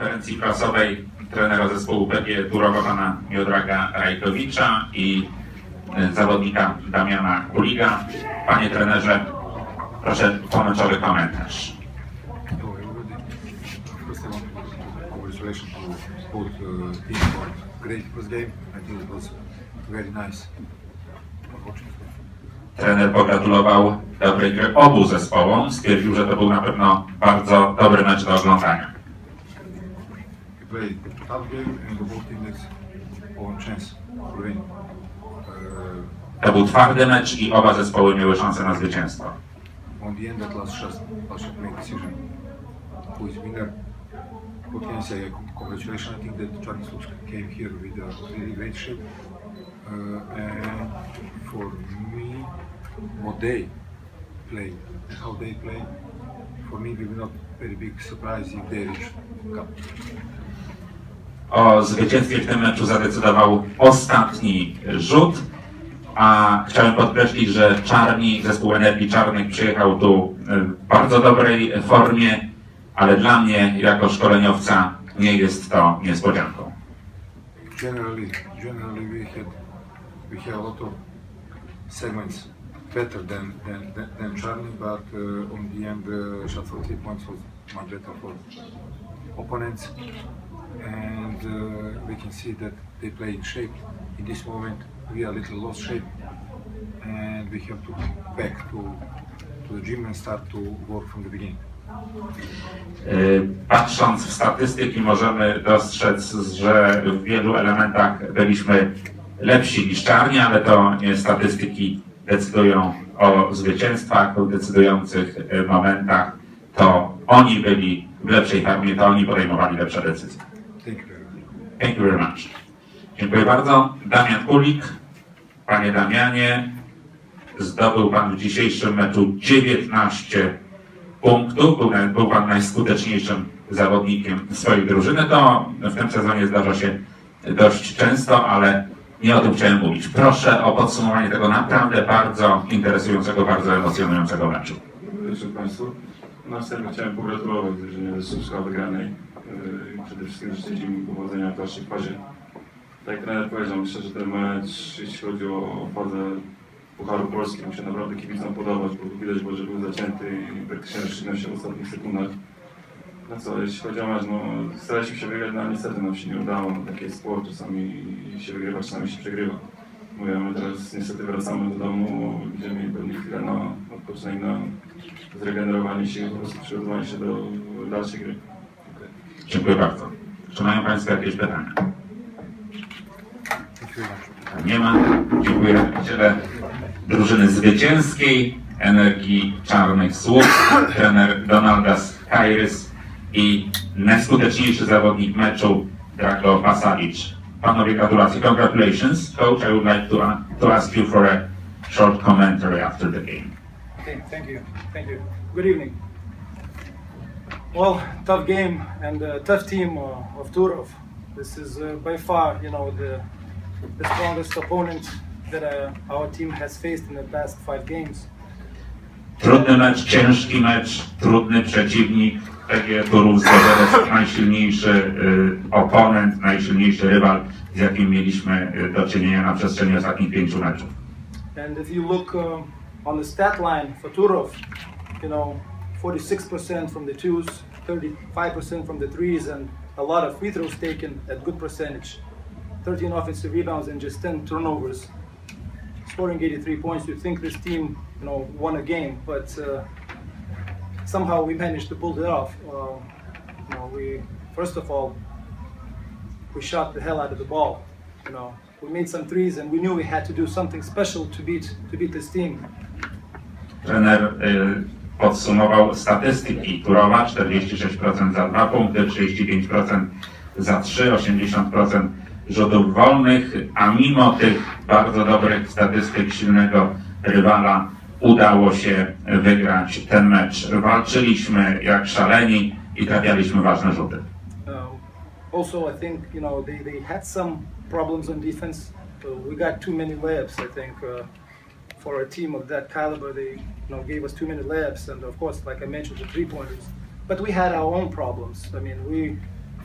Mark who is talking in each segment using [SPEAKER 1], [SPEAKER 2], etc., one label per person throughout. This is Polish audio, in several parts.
[SPEAKER 1] konferencji prasowej trenera zespołu PG Turowa pana Miodraga Rajkowicza i e, zawodnika Damiana Kuliga. Panie trenerze, proszę pomęczowy komentarz. Trener pogratulował dobrej gry obu zespołom. Stwierdził, że to był na pewno bardzo dobry mecz do oglądania.
[SPEAKER 2] Played tough game and the both teams own chance to win. Uh,
[SPEAKER 1] To był twardy mecz i oba zespoły miały szansę na zwycięstwo.
[SPEAKER 2] on the end, that last shot, last shot make decision. Who is winner? What can I say? Congratulations. I think that Sluts came here with a really great shape. Uh, and for me, what they play, and how they play, for me, it will be not very big surprise if they reach cup.
[SPEAKER 1] O zwycięstwie w tym meczu zadecydował ostatni rzut, a chciałem podkreślić, że Czarni, zespół Energii Czarnych przyjechał tu w bardzo dobrej formie, ale dla mnie jako szkoleniowca nie jest to niespodzianką.
[SPEAKER 2] Generally, generally we had we have a lot of segments better than than than, Charlie, but uh, on the end, uh, for three points was much better for opponents, and uh, we can see that they play in shape. In this moment, we are a little lost shape, and we have to back to to the gym and start to work from the beginning.
[SPEAKER 1] Yy, Patrząc w statystyki możemy dostrzec, że w wielu elementach byliśmy lepsi niż Czarni, ale to nie statystyki decydują o zwycięstwach, o decydujących yy, momentach. To oni byli w lepszej formie, to oni podejmowali lepsze decyzje.
[SPEAKER 2] Much.
[SPEAKER 1] Thank you very much. Dziękuję bardzo. Damian Kulik. Panie Damianie, zdobył Pan w dzisiejszym meczu 19 punktów. Był, był Pan najskuteczniejszym zawodnikiem swojej drużyny. To w tym sezonie zdarza się dość często, ale nie o tym chciałem mówić. Proszę o podsumowanie tego naprawdę bardzo interesującego, bardzo emocjonującego meczu.
[SPEAKER 3] Państwu. Na wstępie chciałem pogratulować drużynie Słupska wygranej. Yy, Przede wszystkim życzyć im powodzenia w dalszej fazie. Tak jak trener powiedział, myślę, że ten mecz, jeśli chodzi o fazę Pucharu Polski, mu się naprawdę kibicom podobać, bo widać było, że był zacięty i praktycznie rozstrzygnął się w ostatnich sekundach. No co, jeśli chodzi o mecz, no staraliśmy się wygrać, no niestety nam się nie udało. No, taki jest sport, czasami się wygrywa, czasami się przegrywa. Mówię, my teraz niestety wracamy do domu, będziemy mieli pewnie chwilę na odpoczynek, na zregenerowanie się po prostu przygotowanie się do dalszej gry.
[SPEAKER 1] Dziękuję bardzo. Czy mają Państwo jakieś pytania? Nie ma. Dziękuję przedstawiciele drużyny zwycięskiej Energii Czarnych Słup, trener Donaldas Kairis i najskuteczniejszy zawodnik meczu Drago Pasalic. Panowie gratulacje. Congratulations. Coach, I would like to, uh, to ask you for a short commentary after the game.
[SPEAKER 4] Okay, thank you, thank you. Good evening. Well, tough game and tough team uh, of Turov. This is uh, by far, you know, the, the strongest opponent that uh, our team has faced in the past five games.
[SPEAKER 1] Trudny mecz, ciężki mecz, trudny przeciwnik. PG Turów Zgorzelec, najsilniejszy y, oponent, najsilniejszy rywal, z jakim mieliśmy y, do czynienia na przestrzeni ostatnich pięciu meczów.
[SPEAKER 4] And if you look uh, on the stat line for Turov, you know, 46% from the twos, 35% from the threes, and a lot of free throws taken at good percentage. 13 offensive rebounds and just 10 turnovers. Scoring 83 points, you think this team, you know, won a game, but uh, somehow we managed to pull it off. Uh, you know, we first of all we shot the hell out of the ball. You know, we made some threes, and we knew we had to do something special to beat to beat this team.
[SPEAKER 1] Trener podsumował statystyki Turowa, 46% za 2 punkty, 35% za 3, 80% rzutów wolnych, a mimo tych bardzo dobrych statystyk silnego rywala udało się wygrać ten mecz. Walczyliśmy jak szaleni i trafialiśmy ważne rzuty.
[SPEAKER 4] Um, also, I think you know they, they had some problems on defense. Uh, we got too many layups. I think uh, for a team of that caliber, they you know gave us too many layups, and of course, like I mentioned, the three pointers. But we had our own problems. I mean, we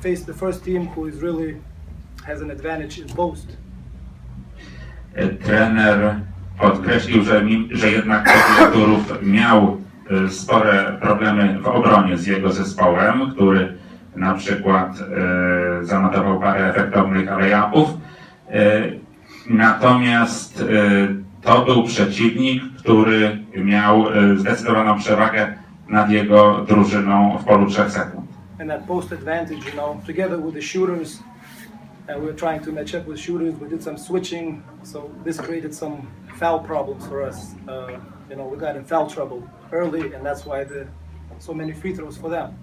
[SPEAKER 4] faced the first team who is really has an advantage in.
[SPEAKER 1] E, Trener podkreślił, że, mi- że jednak Turów miał e, spore problemy w obronie z jego zespołem, który na przykład e, zanotował parę efektownych layupów. E, natomiast e, to był przeciwnik, który miał e, zdecydowaną przewagę nad jego drużyną w polu 3 sekund.
[SPEAKER 4] And that post advantage, you know, together with the shooters, and we were trying to match up with shooters. We did some switching, so this created some foul problems for us. Uh, you know, we got in foul trouble early, and that's why the so many free throws for them.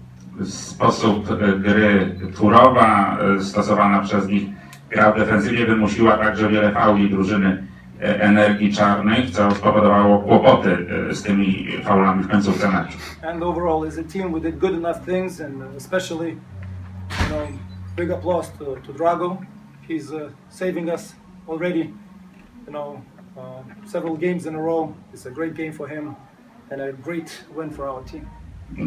[SPEAKER 1] sposób gry Turowa stosowana przez nich gra w defensywie wymusiła także wiele fauli drużyny Energii Czarnych, co spowodowało kłopoty z tymi faulami w końcówce meczu.
[SPEAKER 4] And overall, as a team, we did good enough things, and especially, you know, big applause to, to Drago. He's uh, saving us already, you know, uh, several games in a row. It's a great game for him, and a great win for our team.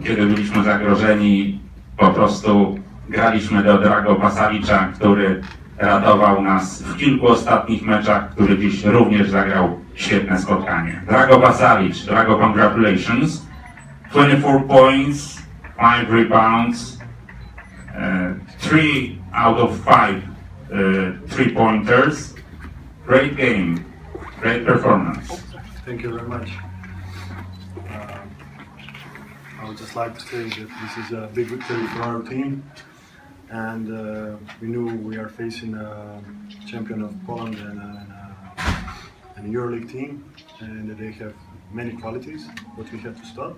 [SPEAKER 1] Kiedy byliśmy zagrożeni, po prostu graliśmy do Drago Pasalicza, który ratował nas w kilku ostatnich meczach, który dziś również zagrał świetne spotkanie. Drago Pasalic, Drago congratulations. 24 points, 5 rebounds, uh, 3 out of 5 uh, three pointers. Great game, great performance.
[SPEAKER 5] Thank you very much. Uh, I would just like to say that this is a big victory for our team, and uh, we knew we are facing a champion of Poland and, a- and, a, EuroLeague team, and they have many qualities, but we have to stop.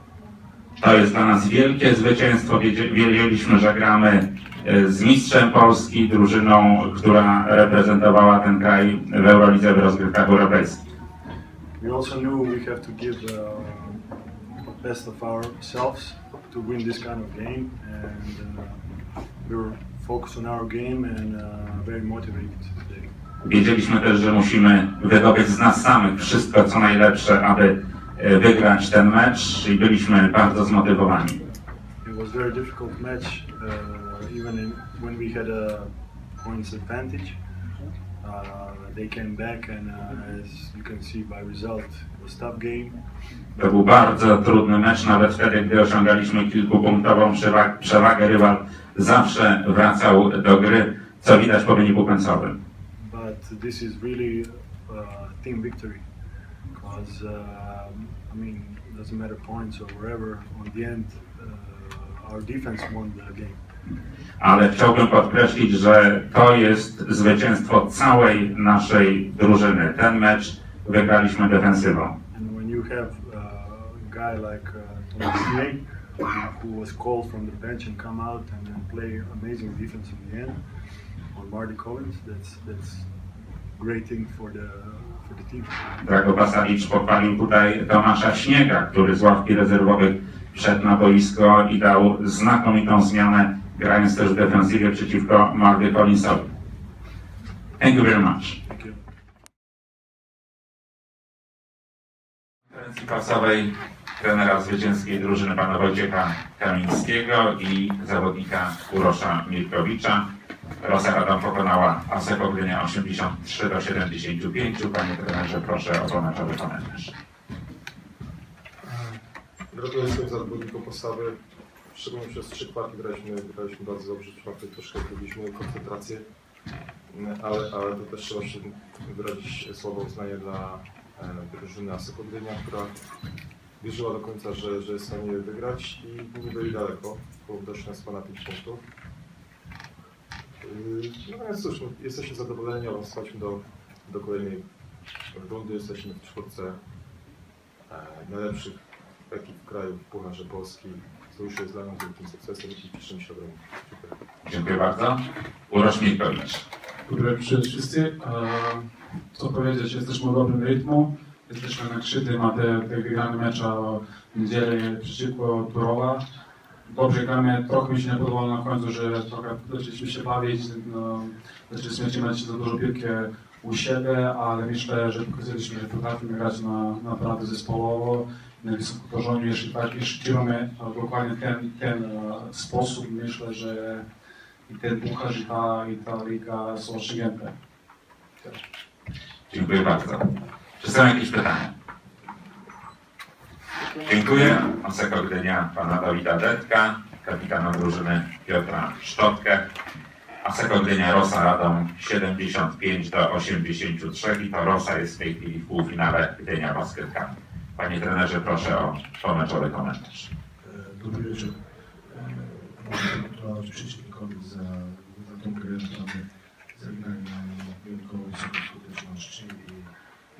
[SPEAKER 1] To jest dla nas wielkie zwycięstwo. Wiedzie- Wiedzieliśmy, że gramy e, z mistrzem Polski, drużyną, która reprezentowała ten kraj w Eurolidze w rozgrywkach europejskich.
[SPEAKER 5] We also knew we have to give uh, best of ourselves to win this kind of game, and uh, we were focused on our game and uh, very motivated today.
[SPEAKER 1] Wiedzieliśmy też, że musimy wydobyć z nas samych wszystko, co najlepsze, aby wygrać ten mecz i byliśmy bardzo zmotywowani.
[SPEAKER 5] It was very difficult match, uh, even in, when we had a points advantage. Uh, they came back, and uh, as you can see by result, it was tough game.
[SPEAKER 1] To był bardzo trudny mecz, nawet wtedy, gdy osiągaliśmy kilkupunktową przewa- przewagę, rywal zawsze wracał do gry, co widać po wyniku końcowym.
[SPEAKER 5] But this is really uh, team victory, because uh, I mean, it doesn't matter points or wherever. On the end, uh, our defense won the game.
[SPEAKER 1] ale chciałbym podkreślić, że to jest zwycięstwo całej naszej drużyny. Ten mecz wygraliśmy defensywą.
[SPEAKER 5] And when you have uh, a guy like uh, Thomas May, who was called from the bench and come out and then play amazing defense in the end on Marty Collins, that's that's great thing for the for the team.
[SPEAKER 1] Drago Basalic pochwalił tutaj Tomasza Śniega, który z ławki rezerwowych wszedł na boisko i dał znakomitą zmianę, grając też w defensywie przeciwko Marty Collinsowi. Thank you very much. Konferencji prasowej trenera zwycięskiej drużyny pana Wojciecha Kamińskiego i zawodnika Urosza Milkowicza. Rosa Radom pokonała Aseko Gdynia 83 do 75. Panie trenerze, proszę o pomeczowy komentarz.
[SPEAKER 2] Gratuluję swoim zawodnikom postawy. Szczególnie przez trzy kwarty graliśmy, graliśmy bardzo dobrze, w troszkę zrobiliśmy koncentrację, ale, ale to też trzeba jeszcze wyrazić słowo uznanie dla e, drużyny Aseko Gdynia, która wierzyła do końca, że, że jest w stanie wygrać i nie byli daleko, bo doszli nas ponad 5 punktów. Yy, No więc cóż, no, jesteśmy zadowoleni, awansowaliśmy do, do kolejnej rundy, jesteśmy w czwórce e, najlepszych ekip w kraju w Pucharze Polski. To już jest dla nas wielkim sukcesem i cieszymy się ogromnie. Dziękuję.
[SPEAKER 1] Dziękuję bardzo. Urosz Milkowicz.
[SPEAKER 6] Dobry wieczór wszyscy. E, Co powiedzieć, jesteśmy w dobrym rytmu. Jesteśmy na krzydy, ma te, te wygrane mecze w niedzielę przeciwko Turowa. Dobrze gramy, trochę mi się nie podobało na końcu, że trochę zaczęliśmy się bawić, no, zaczęliśmy trzymać za dużo piłkę u siebie, ale myślę, że pokazaliśmy, że potrafimy grać na, naprawdę zespołowo, na wysokim poziomie, jeśli tak, jeśli e, dokładnie ten, ten e, sposób, myślę, że i ten puchar i ta, i ta liga są osiągnięte.
[SPEAKER 1] Dziękuję bardzo. Czy są jakieś pytania? Dziękuję. Oseko Gdynia pana Dawida Detka, kapitana drużyny Piotra Szczotkę. Aseko Gdynia Rosa Radom 75 do 83 i to Rosa jest w tej chwili w półfinale Gdynia Basket Cup. Panie trenerze, proszę o pomeczowy komentarz.
[SPEAKER 7] E, Dobry wieczór. E, Mogę pogratulować przeciwnikowi za, za tą grę, naprawdę zagrali na wyjątkowo wysoką skuteczność i,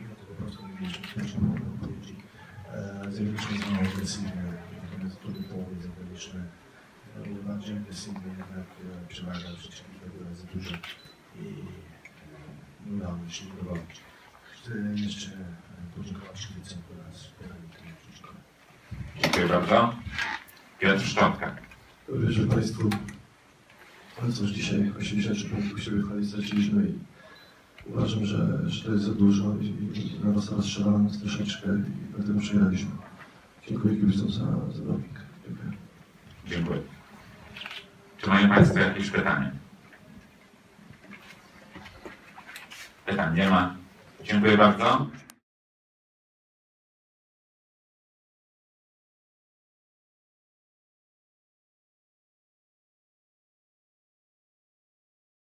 [SPEAKER 7] i na to po prostu nie mieliśmy skuteczną odpowiedzi. E, Zagraliśmy za mało agresywnie, natomiast w drugiej połowie zagraliśmy o wiele bardziej agresywnie, jednak e, przewaga przeciwnika była za duża i się dowolić. Chcę jeszcze podziękować kibicom oraz.
[SPEAKER 1] Dziękuję bardzo. Piotr Szczotka.
[SPEAKER 7] Dobry wieczór Państwu. No cóż, dzisiaj 83 punktów się wychwali straciliśmy i uważam, że, że to jest za dużo i, i na was rozstrzelano nas troszeczkę i dlatego przegraliśmy. Dziękuję kibicom za, za doping. Dziękuję.
[SPEAKER 1] Dziękuję. Czy mają Państwo jakieś pytania? Pytań nie ma. Dziękuję bardzo.